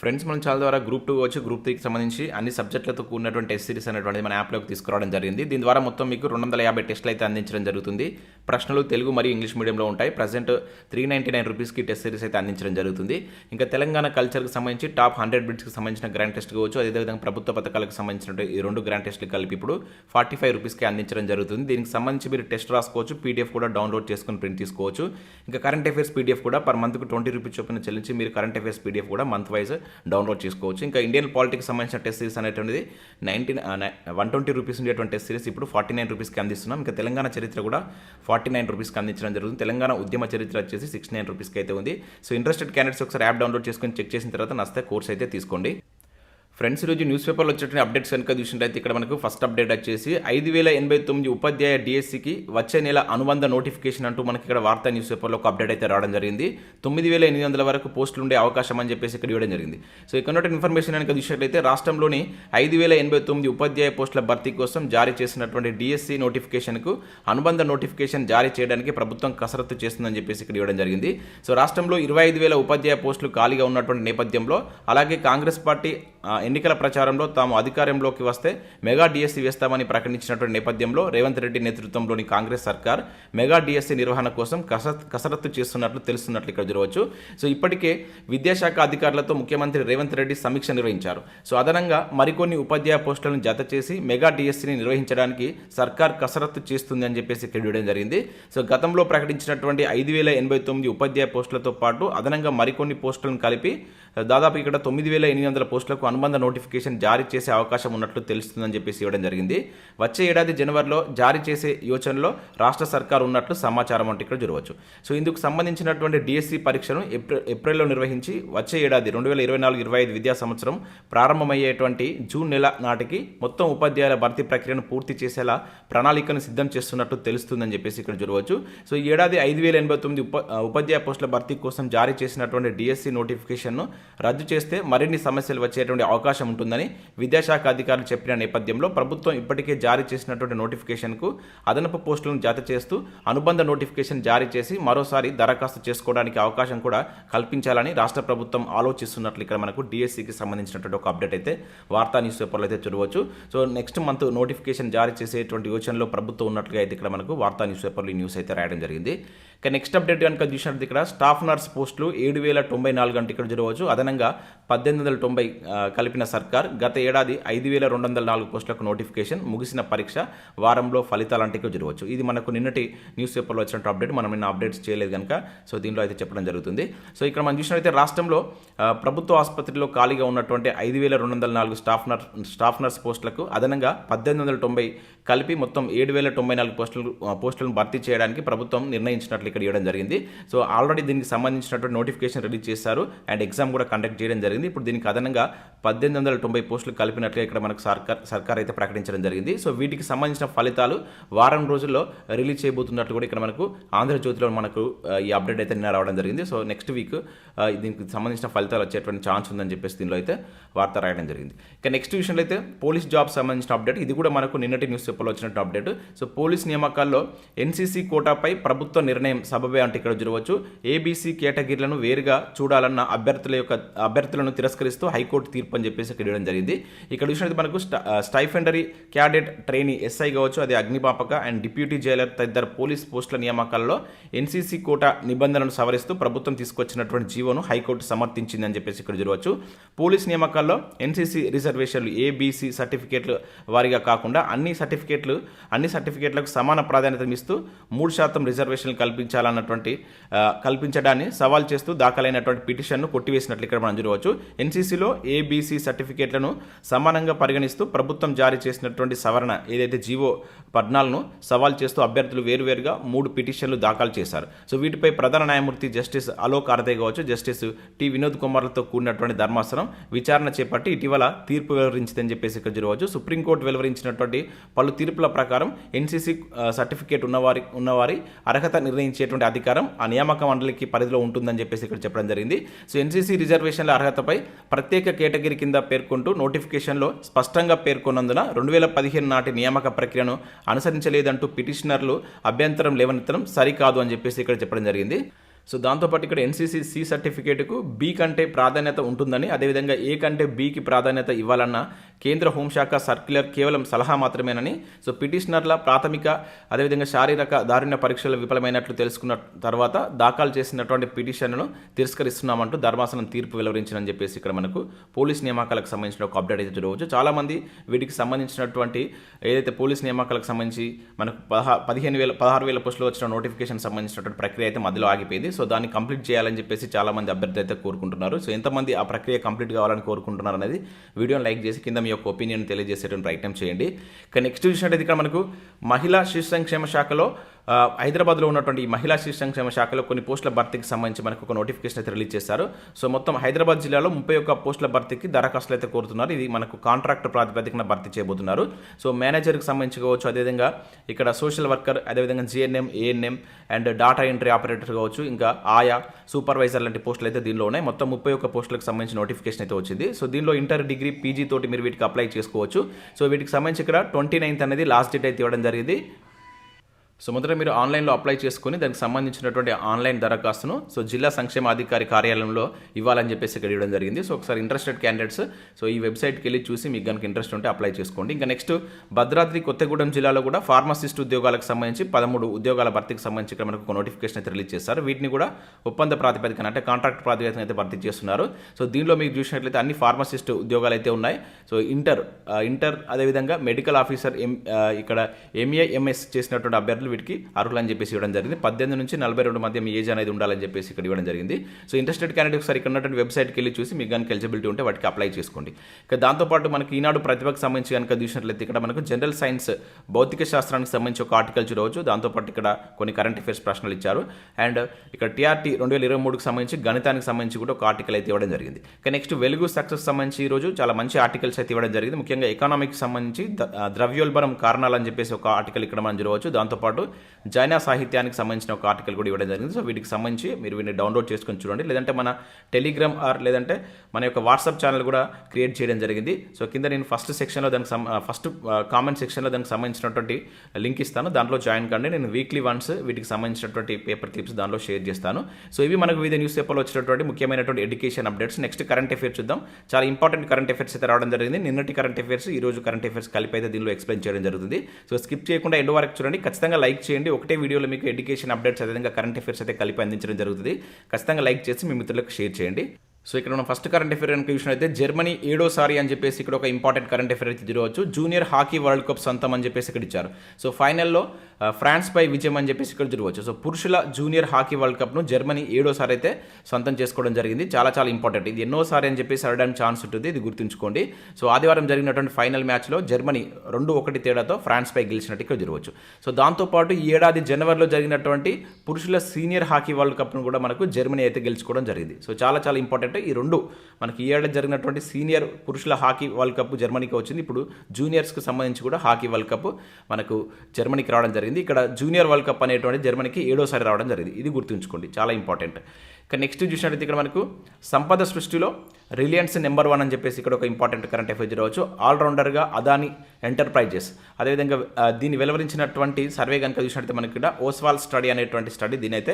Friends మనం చాలా ద్వారా గ్రూప్ టూ వచ్చి గ్రూప్ త్రీకి సంబంధించి అన్ని సబ్జెక్టులతో కూడినటువంటి టెస్ట్ సిరీస్ అనేటువంటిది మన యాప్లోకి తీసుకురావడం జరిగింది. దీని ద్వారా మొత్తం మీకు రెండు వందల యాభై టెస్టులు అయితే అందించడం జరుగుతుంది. ప్రశ్నలు తెలుగు మరియు ఇంగ్లీష్ మీడియంలో ఉంటాయి. ప్రజెంట్ త్రీ నైంటీ నైన్ రూపీస్కి టెస్ట్ సిరీస్ అయితే అందించడం జరుగుతుంది. ఇంకా తెలంగాణ కల్చర్కి సంబంధించి టాప్ హండ్రెడ్ బిడ్స్కి సంబంధించిన గ్రాండ్ టెస్ట్ కావచ్చు. అదేవిధంగా ప్రభుత్వ పథకాలకు సంబంధించిన ఈ రెండు గ్రాండ్ టెస్టులు కలిపి ఇప్పుడు ఫార్టీ ఫైవ్ రూపీస్కి అందించడం జరుగుతుంది. దీనికి సంబంధించి మీరు టెస్ట్ రాసుకోవచ్చు. పీడిఎఫ్ కూడా డౌన్లోడ్ చేసుకుని ప్రింట్ తీసుకోవచ్చు. ఇంకా కరెంట్ అఫైర్స్ పీడిఎఫ్ కూడా పర్ మంత్కు ట్వంటీ రూపీస్ చొప్పున చెల్లించి మీరు కరెంట్ అఫైర్స్ పీడిఎఫ్ కూడా మంత్ వైజ్ డౌన్లోడ్ చేసుకోవచ్చు. ఇంకా ఇండియన్ పాలిటిక్స్ సంబంధించిన టెస్ట్ సిరీస్ అనేటువంటిది నైన్టీన్ వన్ ట్వంటీ రూపీస్ ఉండేటువంటి టెస్ట్ సిరీస్ ఇప్పుడు ఫార్టీ నైన్ రూపీస్కి అందిస్తున్నాం. ఇంకా తెలంగాణ చరిత్ర కూడా ఫార్టీ నైన్ రూపీస్కి అందించడం జరుగుతుంది. తెలంగాణ ఉద్యమ చరిత్ర వచ్చేసి సిక్స్టీ నైన్ రూపీస్కి అయితే ఉంది. సో ఇంట్రెస్టెడ్ క్యాండిడేట్స్ ఒకసారి యాప్ డౌన్లోడ్ చేసుకొని చెక్ చేసిన తర్వాత నస్తే కోర్స్ అయితే తీసుకోండి. ఫ్రెండ్స్ ఈరోజు న్యూస్ పేపర్లో వచ్చేటువంటి అప్డేట్స్ కనుక చూసినట్టయితే ఇక్కడ మనకు ఫస్ట్ అప్డేట్ వచ్చేసి ఐదు వేల ఎనభై తొమ్మిది ఉపాధ్యాయ డిఎస్సికి వచ్చే నెల అనుబంధ నోటిఫికేషన్ అంటూ మనకి ఇక్కడ వార్తా న్యూస్ పేపర్లో ఒక అప్డేట్ అయితే రావడం జరిగింది. తొమ్మిది వేల ఎనిమిది వందల వరకు పోస్టులు ఉండే అవకాశం అని చెప్పేసి ఇక్కడ ఇవ్వడం జరిగింది. సో ఇక్కడ ఉన్నటువంటి ఇన్ఫర్మేషన్ కనుక చూసినట్లయితే రాష్ట్రంలోని ఐదు వేల ఎనభై తొమ్మిది ఉపాధ్యాయ పోస్టుల భర్తీ కోసం జారీ చేసినటువంటి డిఎస్సి నోటిఫికేషన్కు అనుబంధ నోటిఫికేషన్ జారీ చేయడానికి ప్రభుత్వం కసరత్తు చేస్తుందని చెప్పేసి ఇక్కడ ఇవ్వడం జరిగింది. సో రాష్ట్రంలో ఇరవై ఐదు వేల ఉపాధ్యాయ పోస్టులు ఖాళీగా ఉన్నటువంటి నేపథ్యంలో అలాగే కాంగ్రెస్ పార్టీ ఎన్నికల ప్రచారంలో తాము అధికారంలోకి వస్తే మెగా డిఎస్సి వేస్తామని ప్రకటించినటువంటి నేపథ్యంలో రేవంత్ రెడ్డి నేతృత్వంలోని కాంగ్రెస్ సర్కార్ మెగా డిఎస్సీ నిర్వహణ కోసం కసరత్ కసరత్తు చేస్తున్నట్లు తెలుస్తున్నట్లు ఇక్కడ చూడవచ్చు. సో ఇప్పటికే విద్యాశాఖ అధికారులతో ముఖ్యమంత్రి రేవంత్ రెడ్డి సమీక్ష నిర్వహించారు. సో అదనంగా మరికొన్ని ఉపాధ్యాయ పోస్టులను జత చేసి మెగా డిఎస్సిని నిర్వహించడానికి సర్కార్ కసరత్తు చేస్తుంది అని చెప్పేసి ఇక్కడ ఇవ్వడం జరిగింది. సో గతంలో ప్రకటించినటువంటి ఐదు వేల ఎనభై తొమ్మిది ఉపాధ్యాయ పోస్టులతో పాటు అదనంగా మరికొన్ని పోస్టులను కలిపి దాదాపు ఇక్కడ తొమ్మిది వేల ఎనిమిది వందల పోస్టులకు అనుబంధ నోటిఫికేషన్ జారీ చేసే అవకాశం ఉన్నట్లు తెలుస్తుందని చెప్పేసి ఇవ్వడం జరిగింది. వచ్చే ఏడాది జనవరిలో జారీ చేసే యోచనలో రాష్ట్ర సర్కార్ ఉన్నట్లు సమాచారం అంటే ఇక్కడ చూడవచ్చు సో ఇందుకు సంబంధించినటువంటి డిఎస్సి పరీక్షను ఏప్రిల్ ఏప్రిల్లో నిర్వహించి వచ్చే ఏడాది రెండు వేల ఇరవై నాలుగు ఇరవై ఐదు విద్యా సంవత్సరం ప్రారంభమయ్యేటువంటి జూన్ నెల నాటికి మొత్తం ఉపాధ్యాయుల భర్తీ ప్రక్రియను పూర్తి చేసేలా ప్రణాళికను సిద్ధం చేస్తున్నట్లు తెలుస్తుందని చెప్పేసి ఇక్కడ చూడవచ్చు సో ఈ ఏడాది ఐదు వేల ఎనభై తొమ్మిది ఉప ఉపాధ్యాయ పోస్టుల భర్తీ కోసం జారీ చేసినటువంటి డిఎస్సి నోటిఫికేషన్ను రద్దు చేస్తే మరిన్ని సమస్యలు వచ్చేటువంటి అవకాశం ఉంటుందని విద్యాశాఖ అధికారులు చెప్పిన నేపథ్యంలో ప్రభుత్వం ఇప్పటికే జారీ చేసినటువంటి నోటిఫికేషన్కు అదనపు పోస్టులను జత చేస్తూ అనుబంధ నోటిఫికేషన్ జారీ చేసి మరోసారి దరఖాస్తు చేసుకోవడానికి అవకాశం కూడా కల్పించాలని రాష్ట్ర ప్రభుత్వం ఆలోచిస్తున్నట్లు ఇక్కడ మనకు డిఎస్సికి సంబంధించినటువంటి ఒక అప్డేట్ అయితే వార్తా న్యూస్ పేపర్లో అయితే చూడవచ్చు. సో నెక్స్ట్ మంత్ నోటిఫికేషన్ జారీ చేసేటువంటి యోచనలో ప్రభుత్వం ఉన్నట్లుగా అయితే ఇక్కడ మనకు వార్తా న్యూస్ పేపర్లో ఈ న్యూస్ అయితే రాయడం జరిగింది. ఇక నెక్స్ట్ అప్డేట్ కనుక చూసినట్టు ఇక్కడ స్టాఫ్ నర్స్ పోస్టులు ఏడు వేల తొంభై నాలుగు గంటలు ఇక్కడ చూడవచ్చు. అదనంగా పద్దెనిమిది వందల తొంభై కలిపిన సర్కార్ గత ఏడాది ఐదు వేల రెండు వందల నాలుగు పోస్టులకు నోటిఫికేషన్ ముగిసిన పరీక్ష వారంలో ఫలితాలు అంటే చూడవచ్చు ఇది మనకు నిన్నటి న్యూస్ పేపర్లో వచ్చినట్టు అప్డేట్. మనం నిన్న అప్డేట్స్ చేయలేదు కనుక సో దీనిలో అయితే చెప్పడం జరుగుతుంది. సో ఇక్కడ మనం చూసినట్లయితే రాష్ట్రంలో ప్రభుత్వ ఆసుపత్రిలో ఖాళీగా ఉన్నటువంటి ఐదు వేల రెండు వందల నాలుగు స్టాఫ్ నర్స్ స్టాఫ్ నర్స్ పోస్టులకు అదనంగా పద్దెనిమిది వందల తొంభై కలిపి మొత్తం ఏడు వేల తొంభై నాలుగు పోస్టులు పోస్టులను భర్తీ చేయడానికి ప్రభుత్వం నిర్ణయించినట్లు ఇక్కడ ఇవ్వడం జరిగింది. సో ఆల్రెడీ దీనికి సంబంధించినటువంటి నోటిఫికేషన్ రిలీజ్ చేశారు. అండ్ ఎగ్జామ్ కూడా కండక్ట్ చేయడం జరిగింది. ఇప్పుడు దీనికి అదనంగా పద్దెనిమిది వందల తొంభై పోస్టులు కలిపినట్లుగా ఇక్కడ మనకు సర్కార్ సర్కార్ అయితే ప్రకటించడం జరిగింది. సో వీటికి సంబంధించిన ఫలితాలు వారం రోజుల్లో రిలీజ్ చేయబోతున్నట్లు కూడా ఇక్కడ మనకు ఆంధ్రజ్యోతిలో మనకు ఈ అప్డేట్ అయితే నిన్న రావడం జరిగింది. సో నెక్స్ట్ వీక్ దీనికి సంబంధించిన ఫలితాలు వచ్చేటువంటి ఛాన్స్ ఉందని చెప్పేసి దీనిలో అయితే వార్త రాయడం జరిగింది. ఇక నెక్స్ట్ విషయంలో అయితే పోలీస్ జాబ్ సంబంధించిన అప్డేట్ ఇది కూడా మనకు నిన్నటి న్యూస్ పేపర్లో వచ్చినట్టు అప్డేట్. సో పోలీస్ నియామకాల్లో ఎన్సీసీ కోటాపై ప్రభుత్వ నిర్ణయం సబబే అంటే ఇక్కడ చూడవచ్చు ఏబీసీ కేటగిరీలను వేరుగా చూడాలన్న అభ్యర్థుల యొక్క అభ్యర్థులను తిరస్కరిస్తూ హైకోర్టు తీర్పు అని చెప్పేసి ఇక్కడ ఇవ్వడం జరిగింది. ఇక్కడ చూసినట్టు మనకు స్ట- స్టైఫెండరీ క్యాడెట్ ట్రైనీ ఎస్ఐ కావచ్చు అది అగ్నిపాపక అండ్ డిప్యూటీ జైలర్ తదితర పోలీస్ పోస్టుల నియామకాల్లో ఎన్సీసీ కోట నిబంధనలను సవరిస్తూ ప్రభుత్వం తీసుకొచ్చినటువంటి జీవోను హైకోర్టు సమర్థించిందని చెప్పేసి ఇక్కడ చూడవచ్చు. పోలీస్ నియామకాల్లో ఎన్సీసీ రిజర్వేషన్లు ఏబీసీ సర్టిఫికేట్లు వారిగా కాకుండా అన్ని సర్టిఫికేట్లు అన్ని సర్టిఫికేట్లకు సమాన ప్రాధాన్యతనిస్తూ మూడు శాతం రిజర్వేషన్లు కల్పించాలన్నటువంటి కల్పించడాన్ని సవాల్ చేస్తూ దాఖలైనటువంటి పిటిషన్ను కొట్టివేసినట్లు ఇక్కడ మనం చూడవచ్చు. ఎన్సీసీలో ఏబీసీ సర్టిఫికేట్లను సమానంగా పరిగణిస్తూ ప్రభుత్వం జారీ చేసినటువంటి సవరణ ఏదైతే జీవో పద్నాలుగును సవాల్ చేస్తూ అభ్యర్థులు వేరువేరుగా మూడు పిటిషన్లు దాఖలు చేశారు. సో వీటిపై ప్రధాన న్యాయమూర్తి జస్టిస్ అలోక్ ఆర్దే కావచ్చు జస్టిస్ టి వినోద్ కుమార్లతో కూడినటువంటి ధర్మాసనం విచారణ చేపట్టి ఇటీవల తీర్పు వెలువరించిందని చెప్పేసి ఇక్కడ చూడవచ్చు సుప్రీంకోర్టు వెలువరించినటువంటి పలు తీర్పుల ప్రకారం ఎన్సీసీ సర్టిఫికేట్ ఉన్నవారి ఉన్నవారి అర్హత నిర్ణయించేటువంటి అధికారం ఆ నియామక మండలికి పరిధిలో ఉంటుందని చెప్పేసి ఇక్కడ చెప్పడం జరిగింది. సో ఎన్సీసీ రిజర్వేషన్ల అర్హతపై ప్రత్యేక కేటగిరీ కింద పేర్కొంటూ నోటిఫికేషన్లో స్పష్టంగా పేర్కొన్నందున రెండు వేల పదిహేను నాటి నియామక ప్రక్రియను అనుసరించలేదంటూ పిటిషనర్లు అభ్యంతరం లేవనెత్తడం సరికాదు అని చెప్పేసి ఇక్కడ చెప్పడం జరిగింది. సో దాంతోపాటు ఇక్కడ ఎన్సీసీ సి సర్టిఫికేట్కు బి కంటే ప్రాధాన్యత ఉంటుందని అదేవిధంగా ఏ కంటే బికి ప్రాధాన్యత ఇవ్వాలన్న కేంద్ర హోంశాఖ సర్క్యులర్ కేవలం సలహా మాత్రమేనని సో పిటిషనర్ల ప్రాథమిక అదేవిధంగా శారీరక దారుణ్య పరీక్షలు విఫలమైనట్లు తెలుసుకున్న తర్వాత దాఖలు చేసినటువంటి పిటిషన్ను తిరస్కరిస్తున్నామంటూ ధర్మాసనం తీర్పు వెలువరించిందని చెప్పేసి ఇక్కడ మనకు పోలీస్ నియామకాలకు సంబంధించిన ఒక అప్డేట్ అయితే చూడవచ్చు చాలామంది వీటికి సంబంధించినటువంటి ఏదైతే పోలీస్ నియామకాలకు సంబంధించి మనకు పదహా పదిహేను వేల పదహారు వేల పోస్టులు వచ్చిన నోటిఫికేషన్ సంబంధించినటువంటి ప్రక్రియ అయితే మధ్యలో ఆగిపోయింది. సో దాన్ని కంప్లీట్ చేయాలని చెప్పేసి చాలా మంది అయితే కోరుకుంటున్నారు. సో ఎంతమంది ఆ ప్రక్రియ కంప్లీట్ కావాలని కోరుకుంటున్నారు అనేది వీడియోని లైక్ చేసి కింద మీ యొక్క ఒపీనియన్ తెలియజేసేటువంటి ప్రయత్నం చేయండి. ఇక నెక్స్ట్ చూసినట్టయితే ఇక్కడ మనకు మహిళా శిశు సంక్షేమ శాఖలో హైదరాబాద్లో ఉన్నటువంటి మహిళా శిశు సంక్షేమ శాఖలో కొన్ని పోస్టుల భర్తీకి సంబంధించి మనకు ఒక నోటిఫికేషన్ అయితే రిలీజ్ చేశారు. సో మొత్తం హైదరాబాద్ జిల్లాలో ముప్పై ఒక్క పోస్టుల భర్తీకి దరఖాస్తులు అయితే కోరుతున్నారు. ఇది మనకు కాంట్రాక్ట్ ప్రాతిపదికన భర్తీ చేయబోతున్నారు. సో మేనేజర్కి సంబంధించి కావచ్చు అదేవిధంగా ఇక్కడ సోషల్ వర్కర్ అదేవిధంగా GNM ANM and data entry operator కావచ్చు ఇంకా ఆయా సూపర్వైజర్ లాంటి పోస్టులు అయితే దీనిలో ఉన్నాయి. మొత్తం ముప్పై ఒక్క పోస్టులకు సంబంధించి నోటిఫికేషన్ అయితే వచ్చింది. సో దీనిలో ఇంటర్ డిగ్రీ పీజీ తోటి మీరు వీటికి అప్లై చేసుకోవచ్చు. సో వీటికి సంబంధించి ఇక్కడ ట్వంటీ నైన్త్ అనేది లాస్ట్ డేట్ అయితే ఇవ్వడం జరిగింది. సో మొదట మీరు ఆన్లైన్లో అప్లై చేసుకుని దానికి సంబంధించినటువంటి ఆన్లైన్ దరఖాస్తును సో జిల్లా సంక్షేమ అధికారి కార్యాలయంలో ఇవ్వాలని చెప్పేసి ఇక్కడ ఇవ్వడం జరిగింది. సో ఒకసారి ఇంట్రెస్టెడ్ క్యాండిడేట్స్ సో ఈ వెబ్సైట్కి వెళ్ళి చూసి మీకు కనుక ఇంట్రెస్ట్ ఉంటే అప్లై చేసుకోండి. ఇంకా నెక్స్ట్ భద్రాద్రి కొత్తగూడెం జిల్లాలో కూడా ఫార్మసిస్ట్ ఉద్యోగాలకు సంబంధించి పదమూడు ఉద్యోగాల భర్తీకి సంబంధించి ఇక్కడ మనకు ఒక నోటిఫికేషన్ అయితే రిలీజ్ చేస్తారు వీటిని కూడా ఒప్పంద ప్రాతిపదికన అంటే కాంట్రాక్ట్ ప్రాతిపదికన అయితే భర్తీ చేస్తున్నారు. సో దీనిలో మీకు చూసినట్లయితే అన్ని ఫార్మసిస్ట్ ఉద్యోగాలు అయితే ఉన్నాయి. సో ఇంటర్ ఇంటర్ అదేవిధంగా మెడికల్ ఆఫీసర్ ఎం ఇక్కడ ఎంఏ ఎంఎస్ చేసినటువంటి అభ్యర్థులు వీటికి అని చెప్పేసి ఇవ్వడం జరిగింది. పద్దెనిమిది నుంచి నలభై రెండు మధ్య మీ ఏజ్ అనేది ఉండాలని చెప్పేసి ఇక్కడ ఇవ్వడం జరిగింది. సో ఇంట్రెస్టెడ్ క్యాండిడేట్ ఒకసారి ఇక్కడ ఉన్నటువంటి వెబ్సైట్కి వెళ్ళి చూసి మీకు కనుక ఎలిజిబిలిటీ ఉంటే వాటికి అప్లై చేసుకోండి. ఇక దాంతోపాటు మనకి ఈనాడు ప్రతిభకు సంబంధించి కనుక చూసినట్లయితే ఇక్కడ మనకు జనరల్ సైన్స్ భౌతిక శాస్త్రానికి సంబంధించి ఒక ఆర్టికల్ చూడవచ్చు. దాంతోపాటు ఇక్కడ కొన్ని కరెంట్ అఫేర్స్ ప్రశ్నలు ఇచ్చారు. అండ్ ఇక్కడ టీఆర్టీ రెండు వేల ఇరవై మూడుకి సంబంధించి గణితానికి సంబంధించి కూడా ఒక ఆర్టికల్ అయితే ఇవ్వడం జరిగింది. ఇక నెక్స్ట్ వెలుగు సక్సెస్ సంబంధించి ఈరోజు రోజు చాలా మంచి ఆర్టికల్స్ అయితే ఇవ్వడం జరిగింది. ముఖ్యంగా ఎకనామిక్స్ సంబంధించి ద్రవ్యోల్బణం కారణాలు అని చెప్పేసి ఒక ఆర్టికల్ ఇక్కడ మనం చూడవచ్చు. దాంతోపాటు జైనా సాహిత్యానికి సంబంధించిన ఒక ఆర్టికల్ కూడా ఇవ్వడం జరిగింది. సో వీటికి సంబంధించి మీరు వీటిని డౌన్లోడ్ చేసుకొని చూడండి. లేదంటే మన టెలిగ్రామ్ ఆర్ లేదంటే మన యొక్క వాట్సాప్ ఛానల్ కూడా క్రియేట్ చేయడం జరిగింది. సో కింద నేను ఫస్ట్ సెక్షన్లో దానికి సం- ఫస్ట్ కామెంట్ సెక్షన్లో దానికి సంబంధించినటువంటి లింక్ ఇస్తాను. దాంట్లో జాయిన్ కండి. నేను వీక్లీ వన్స్ వీటికి సంబంధించినటువంటి పేపర్ క్లిప్స్ దాంట్లో షేర్ చేస్తాను. సో ఇవి మనకు వివిధ న్యూస్ పేపర్లో వచ్చినటువంటి ముఖ్యమైనటువంటి education updates next current affairs చూద్దాం. చాలా ఇంపార్టెంట్ కరెంట్ అఫేర్స్ అయితే రావడం జరిగింది. నిన్నటి కరెంట్ అఫేర్స్ ఈ రోజు కరెంట్ అఫేర్స్ కలిపి అయితే దీనిలో ఎక్స్ప్లెయిన్ చేయడం జరుగుతుంది. సో స్కిప్ చేయకుండా ఎండ్ వరకు చూడండి. ఖచ్చితంగా లైక్ చేయండి. ఒకటే వీడియోలో మీకు ఎడ్యుకేషన్ అప్డేట్స్ అదేవిధంగా కరెంట్ అఫేర్స్ అయితే కలిపి అందించడం జరుగుతుంది. ఖచ్చితంగా లైక్ చేసి మీ మిత్రులకు షేర్ చేయండి. సో ఇక్కడ మనం ఫస్ట్ కరెంట్ అఫేర్ కనుక అయితే జర్మనీ ఏడోసారి అని చెప్పేసి ఇక్కడ ఒక ఇంపార్టెంట్ కరెంట్ అఫేర్ అయితే చూడవచ్చు జూనియర్ హాకీ వరల్డ్ కప్ సొంతం అని చెప్పేసి ఇక్కడ ఇచ్చారు. సో ఫైనల్లో ఫ్రాన్స్పై విజయం అని చెప్పేసి ఇక్కడ చూడవచ్చు సో పురుషుల జూనియర్ హాకీ వరల్డ్ కప్ను జర్మనీ ఏడోసారి అయితే సొంతం చేసుకోవడం జరిగింది. చాలా చాలా ఇంపార్టెంట్. ఇది ఎన్నోసారి అని చెప్పేసి అడడానికి ఛాన్స్ ఉంటుంది. ఇది గుర్తుంచుకోండి. సో ఆదివారం జరిగినటువంటి ఫైనల్ మ్యాచ్లో జర్మనీ రెండు ఒకటి తేడాతో ఫ్రాన్స్పై గెలిచినట్టు ఇక్కడ చూడవచ్చు సో దాంతోపాటు ఈ ఏడాది జనవరిలో జరిగినటువంటి పురుషుల సీనియర్ హాకీ వరల్డ్ కప్ను కూడా మనకు జర్మనీ అయితే గెలుచుకోవడం జరిగింది. సో చాలా చాలా ఇంపార్టెంట్. ఈ రెండు మనకి ఈ ఏడాది జరిగినటువంటి సీనియర్ పురుషుల హాకీ వరల్డ్ కప్ జర్మనీకి వచ్చింది. ఇప్పుడు జూనియర్స్కి సంబంధించి కూడా హాకీ వరల్డ్ కప్ మనకు జర్మనీకి రావడం జరిగింది. ఇక్కడ జూనియర్ వరల్డ్ కప్ అనేటువంటి జర్మనీకి ఏడోసారి రావడం జరిగింది. ఇది గుర్తుంచుకోండి. చాలా ఇంపార్టెంట్. ఇక నెక్స్ట్ చూసినట్టయితే ఇక్కడ మనకు సంపద సృష్టిలో రిలయన్స్ నెంబర్ వన్ అని చెప్పేసి ఇక్కడ ఒక ఇంపార్టెంట్ కరెంట్ అఫైర్ రావచ్చు. ఆల్రౌండర్గా అదాని ఎంటర్ప్రైజెస్. అదేవిధంగా దీన్ని వెలువరించినటువంటి సర్వే కనుక చూసినట్లయితే మనకి ఇక్కడ ఓస్వాల్ స్టడీ అనేటువంటి స్టడీ దీని అయితే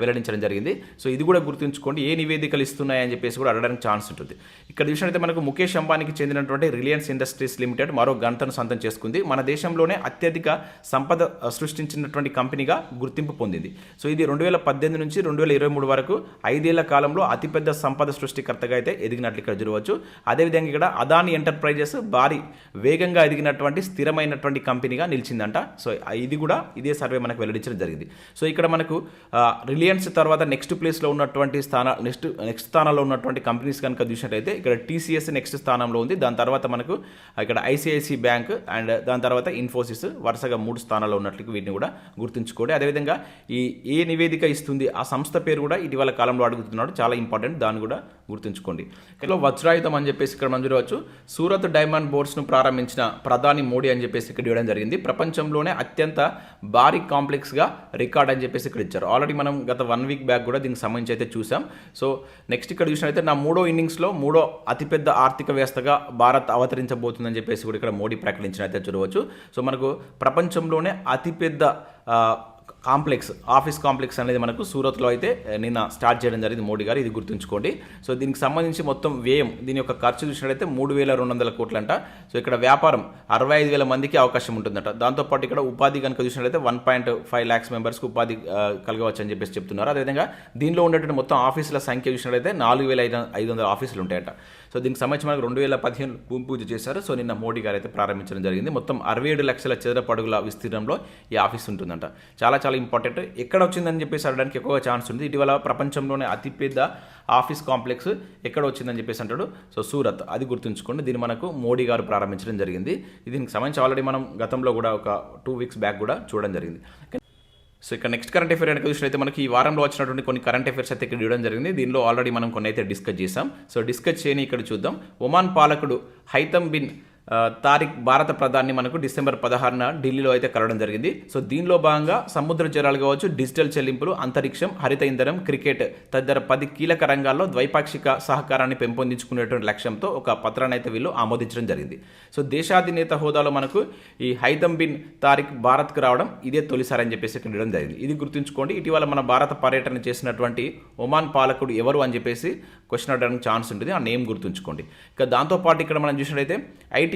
వెల్లడించడం జరిగింది. సో ఇది కూడా గుర్తుంచుకోండి ఏ నివేదికలు ఇస్తున్నాయని చెప్పేసి కూడా అడగడానికి ఛాన్స్ ఉంటుంది. ఇక్కడ చూసినట్లయితే మనకు ముఖేష్ అంబానీకి చెందినటువంటి రిలయన్స్ ఇండస్ట్రీస్ లిమిటెడ్ మరో గంటను సొంతం చేసుకుంది. మన దేశంలోనే అత్యధిక సంపద సృష్టించినటువంటి కంపెనీగా గుర్తింపు పొందింది. సో ఇది రెండు వేల పద్దెనిమిది నుంచి రెండు వేల ఇరవై మూడు వరకు ఐదేళ్ళ కాలంలో అతిపెద్ద సంపద సృష్టికర్తగా అయితే ఎదిగినట్లు ఇక్కడ చూడవచ్చు అదేవిధంగా ఇక్కడ అదాని ఎంటర్ప్రైజెస్ భారీ వేగంగా ఎదిగినటువంటి స్థిరమైనటువంటి కంపెనీగా నిలిచిందంట. సో ఇది కూడా ఇదే సర్వే మనకు వెల్లడించడం జరిగింది. సో ఇక్కడ మనకు రిలయన్స్ తర్వాత నెక్స్ట్ ప్లేస్లో ఉన్నటువంటి స్థాన నెక్స్ట్ నెక్స్ట్ స్థానంలో ఉన్నటువంటి కంపెనీస్ కనుక చూసినట్లయితే ఇక్కడ టీసీఎస్ నెక్స్ట్ స్థానంలో ఉంది. దాని తర్వాత మనకు ఇక్కడ ఐసిఐసి బ్యాంక్ అండ్ దాని తర్వాత ఇన్ఫోసిస్ వరుసగా మూడు స్థానాల్లో ఉన్నట్లు వీటిని కూడా గుర్తుంచుకోండి. అదేవిధంగా ఈ ఏ నివేదిక ఇస్తుంది ఆ సంస్థ పేరు కూడా ఇటీవల కాలంలో అడుగుతున్నాడు. చాలా ఇంపార్టెంట్ దాన్ని కూడా గుర్తుంచుకోండి. ఇక్కడ వజ్రాయుధం అని చెప్పేసి ఇక్కడ మనం చూడవచ్చు. సూరత్ డైమండ్ బోర్డ్స్ను ప్రారంభించిన ప్రధాని మోడీ అని చెప్పేసి ఇక్కడ ఇవ్వడం జరిగింది. ప్రపంచంలోనే అత్యంత భారీ కాంప్లెక్స్గా రికార్డ్ అని చెప్పేసి ఇక్కడ ఇచ్చారు. ఆల్రెడీ మనం గత వన్ వీక్ బ్యాక్ కూడా దీనికి సంబంధించి అయితే చూసాం. సో నెక్స్ట్ ఇక్కడ చూసినట్లయితే నా మూడో ఇన్నింగ్స్లో మూడో అతిపెద్ద ఆర్థిక వ్యవస్థగా భారత్ అవతరించబోతుందని చెప్పేసి కూడా ఇక్కడ మోడీ ప్రకటించినైతే చూడవచ్చు. సో మనకు ప్రపంచంలోనే అతిపెద్ద కాంప్లెక్స్ ఆఫీస్ కాంప్లెక్స్ అనేది మనకు సూరత్లో అయితే నిన్న స్టార్ట్ చేయడం జరిగింది మోడీ గారు ఇది గుర్తుంచుకోండి. సో దీనికి సంబంధించి మొత్తం వ్యయం దీని యొక్క ఖర్చు చూసినట్లయితే మూడు వేల రెండు వందల కోట్లంట. సో ఇక్కడ వ్యాపారం అరవై ఐదు వేల మందికి అవకాశం ఉంటుందట. దాంతోపాటు ఇక్కడ ఉపాధి కనుక చూసినట్లయితే వన్ పాయింట్ ఫైవ్ ల్యాక్స్ మెంబర్స్కి ఉపాధి కలగవచ్చు అని చెప్పేసి చెప్తున్నారు. అదేవిధంగా దీనిలో ఉండేటువంటి మొత్తం ఆఫీసుల సంఖ్య చూసినట్లయితే నాలుగు వేల ఐదు ఐదు వందల ఆఫీసులు ఉంటాయట సో దీనికి సంబంధించి మనకు రెండు వేల పదిహేను భూమి పూజ చేశారు. సో నిన్న మోడీ గారు అయితే ప్రారంభించడం జరిగింది. మొత్తం అరవై ఏడు లక్షల చదరపడుగుల విస్తీర్ణంలో ఈ ఆఫీస్ ఉంటుందంట. చాలా చాలా ఇంపార్టెంట్. ఎక్కడ వచ్చిందని చెప్పేసి అడగడానికి ఎక్కువగా ఛాన్స్ ఉంది. ఇటీవల ప్రపంచంలోనే అతిపెద్ద ఆఫీస్ కాంప్లెక్స్ ఎక్కడ వచ్చిందని చెప్పేసి అంటాడు. సో సూరత్ అది గుర్తుంచుకోండి. దీన్ని మనకు మోడీ గారు ప్రారంభించడం జరిగింది. దీనికి సంబంధించి ఆల్రెడీ మనం గతంలో కూడా ఒక టూ వీక్స్ బ్యాక్ కూడా చూడడం జరిగింది. సో ఇక్కడ నెక్స్ట్ కరెంట్ అఫేర్ కనుక చూసినైతే మనకి ఈ వారంలో వచ్చినటువంటి కొన్ని కరెంట్ అఫేర్స్ అయితే ఇక్కడ ఇవ్వడం జరిగింది. దీనిలో ఆల్రెడీ మనం కొన్ని అయితే డిస్కస్ చేసాం సో డిస్కస్ చేయని ఇక్కడ చూద్దాం. ఒమాన్ పాలకుడు హైతం బిన్ ఆ, తారిక్ భారత ప్రధాని మనకు డిసెంబర్ పదహారున ఢిల్లీలో అయితే కలవడం జరిగింది. సో దీనిలో భాగంగా సముద్ర జలాలు కావచ్చు డిజిటల్ చెల్లింపులు అంతరిక్షం హరిత ఇంధనం క్రికెట్ తదితర పది కీలక రంగాల్లో ద్వైపాక్షిక సహకారాన్ని పెంపొందించుకునేటువంటి లక్ష్యంతో ఒక పత్రాన్ని అయితే వీళ్ళు ఆమోదించడం జరిగింది. సో దేశాధినేత హోదాలో మనకు ఈ హైదమ్ బిన్ తారిక్ భారత్కు రావడం ఇదే తొలిసారి అని చెప్పేసి ఇక్కడ జరిగింది. ఇది గుర్తుంచుకోండి ఇటీవల మన భారత పర్యటన చేసినటువంటి ఒమాన్ పాలకుడు ఎవరు అని చెప్పేసి క్వశ్చన్ అడగడానికి ఛాన్స్ ఉంటుంది ఆ నేమ్ గుర్తుంచుకోండి. ఇక దాంతోపాటు ఇక్కడ మనం చూసినట్లయితే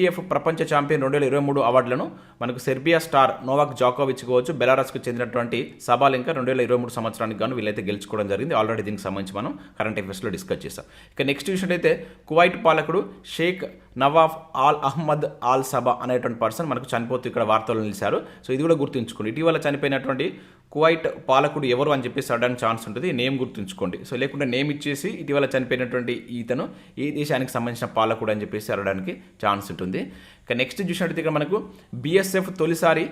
ఐటీఎఫ్ ప్రపంచ ఛాంపియన్ రెండు వేల ఇరవై మూడు అవార్డులను మనకు సెర్బియా స్టార్ నోవాక్ జాకోవిచ్ కావచ్చు బెలారస్కు చెందినటువంటి సబాలింక రెండు వేల ఇరవై మూడు సంవత్సరానికి గాను వీళ్ళైతే గెలుచుకోవడం జరిగింది. ఆల్రెడీ దీనికి సంబంధించి మనం కరెంట్ అఫేర్స్లో డిస్కస్ చేస్తాం ఇక నెక్స్ట్ చూసినట్లయితే కువైట్ పాలకుడు Sheikh Nawaf al Ahmad al Sabah అనేటువంటి పర్సన్ మనకు చనిపోతూ ఇక్కడ వార్తలు నిలిచారు. సో ఇది కూడా గుర్తుంచుకోండి. ఇటీవల చనిపోయినటువంటి కువైట్ పాలకుడు ఎవరు అని చెప్పేసి అడడానికి ఛాన్స్ ఉంటుంది. నేమ్ గుర్తుంచుకోండి. సో లేకుంటే నేమ్ ఇచ్చేసి ఇటీవల చనిపోయినటువంటి ఈతను ఈ దేశానికి సంబంధించిన పాలకుడు అని చెప్పేసి అడడానికి ఛాన్స్ ఉంటుంది. ఇక నెక్స్ట్ చూసినట్టు ఇక్కడ మనకు బీఎస్ఎఫ్ తొలిసారి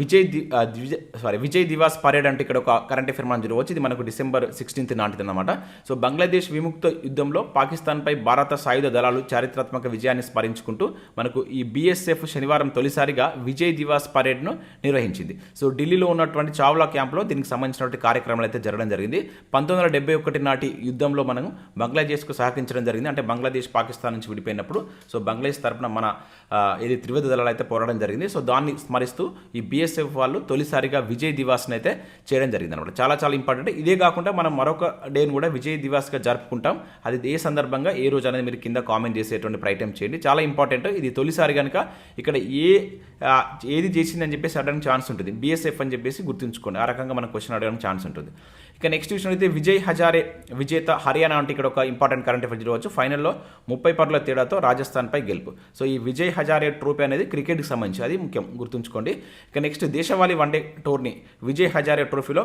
Vijay the Vijay sorry Vijay Diwas parade అంటే ఇక్కడ ఒక కరెంట్ అఫేర్ మనం చూడవచ్చు. ఇది మనకు డిసెంబర్ సిక్స్టీన్త్ నాటిది అనమాట సో బంగ్లాదేశ్ విముక్త యుద్ధంలో పాకిస్తాన్పై భారత సాయుధ దళాలు చారిత్రాత్మక విజయాన్ని స్మరించుకుంటూ మనకు ఈ బీఎస్ఎఫ్ శనివారం తొలిసారిగా విజయ్ దివాస్ పరేడ్ను నిర్వహించింది. సో ఢిల్లీలో ఉన్నటువంటి చావ్లా క్యాంప్లో దీనికి సంబంధించినటువంటి కార్యక్రమాలు అయితే జరగడం జరిగింది. పంతొమ్మిది వందల డెబ్బై ఒకటి నాటి యుద్ధంలో మనం బంగ్లాదేశ్కు సహకరించడం జరిగింది. అంటే బంగ్లాదేశ్ పాకిస్తాన్ నుంచి విడిపోయినప్పుడు. సో బంగ్లాదేశ్ తరపున మన ఇది త్రివిధ దళాలు అయితే పోరాడడం జరిగింది. సో దాన్ని స్మరిస్తూ ఈ బీఎస్ఎఫ్ వాళ్ళు తొలిసారిగా విజయ్ దివాస్ని అయితే చేయడం జరిగింది అనమాట చాలా చాలా ఇంపార్టెంట్. ఇదే కాకుండా మనం మరొక డేని కూడా విజయ్ దివాస్గా జరుపుకుంటాం. అది ఏ సందర్భంగా ఏ రోజు అనేది మీరు కింద కామెంట్ చేసేటువంటి ప్రయత్నం చేయండి. చాలా ఇంపార్టెంట్. ఇది తొలిసారి కనుక ఇక్కడ ఏ ఏది చేసిందని చెప్పేసి అడగడానికి ఛాన్స్ ఉంటుంది. బీఎస్ఎఫ్ అని చెప్పేసి గుర్తుంచుకోండి. ఆ రకంగా మనం క్వశ్చన్ అడగడానికి ఛాన్స్ ఉంటుంది. ఇక నెక్స్ట్ విషయం అయితే విజయ్ హజారే విజేత హర్యానా అంటే ఇక్కడ ఒక ఇంపార్టెంట్ కరెంట్ అఫేర్ చూడవచ్చు ఫైనల్లో ముప్పై పరుల తేడాతో రాజస్థాన్పై గెలుపు. సో ఈ విజయ్ హజారే ట్రోఫీ అనేది క్రికెట్కి సంబంధించి అది ముఖ్యం గుర్తుంచుకోండి. ఇక నెక్స్ట్ దేశవాళీ వన్డే టోర్నీ విజయ్ హజారే ట్రోఫీలో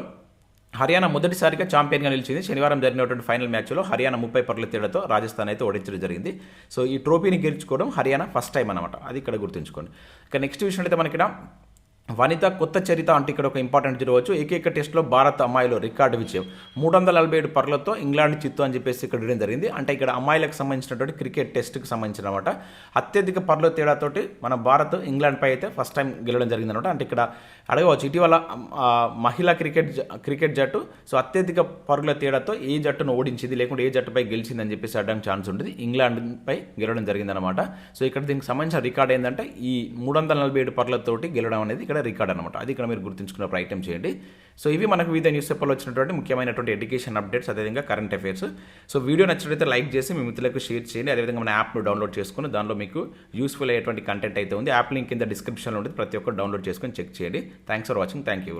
హర్యానా మొదటిసారిగా ఛాంపియన్గా నిలిచింది. శనివారం జరిగినటువంటి ఫైనల్ మ్యాచ్లో హర్యానా ముప్పై పరుల తేడాతో రాజస్థాన్ అయితే ఓడించడం జరిగింది. సో ఈ ట్రోఫీని గెలుచుకోవడం హర్యానా ఫస్ట్ టైం అనమాట అది ఇక్కడ గుర్తుంచుకోండి. ఇక నెక్స్ట్ విషయం అయితే మనకి ఇక్కడ వనిత కొత్త చరిత అంటే ఇక్కడ ఒక ఇంపార్టెంట్ చూడవచ్చు ఏకైక టెస్ట్లో భారత్ అమ్మాయిలు రికార్డు విజయం. మూడు వందల నలభై ఏడు పర్లతో ఇంగ్లాండ్ చిత్తు అని చెప్పేసి ఇక్కడ ఇవ్వడం జరిగింది. అంటే ఇక్కడ అమ్మాయిలకు సంబంధించినటువంటి క్రికెట్ టెస్ట్కి సంబంధించిన అనమాట అత్యధిక పర్ల తేడాతోటి మన భారత్ ఇంగ్లాండ్పై అయితే ఫస్ట్ టైం గెలవడం జరిగింది అనమాట అంటే ఇక్కడ అడగవచ్చు. ఇటీవల మహిళా క్రికెట్ జ- క్రికెట్ జట్టు సో అత్యధిక పరుగుల తేడాతో ఏ జట్టును ఓడించింది లేకుంటే ఏ జట్టుపై గెలిచిందని చెప్పేసి అడడానికి ఛాన్స్ ఉంటుంది. ఇంగ్లాండ్పై గెలవడం జరిగిందనమాట సో ఇక్కడ దీనికి సంబంధించిన రికార్డ్ ఏంటంటే ఈ మూడు వందల నలభై ఏడు పర్లతోటి గెలవడం అనేది ఇక్కడ రికార్డ్ అనమాట అది ఇక్కడ మీరు గుర్తుంచుకున్న ప్రయత్నం చేయండి. సో ఇవి మనకు వివిధ న్యూస్ పేపర్లో వచ్చినటువంటి ముఖ్యమైనటువంటి ఎడ్యుకేషన్ అప్డేట్స్ అదేవిధంగా కరెంట్ అఫైర్స్ సో వీడియో నచ్చినట్లయితే లైక్ చేసి మీ మిత్రులకు షేర్ చేయండి. అదేవిధంగా మన యాప్ను డౌన్లోడ్ చేసుకుని దానిలో మీకు యూస్ఫుల్ అయ్యేటువంటి కంటెంట్ అయితే ఉంది. యాప్ లింక్ కింద డిస్క్రిప్షన్లో ఉంటుంది. ప్రతి ఒక్కరు డౌన్లోడ్ చేసుకొని చెక్ చేయండి. Thanks for watching thank you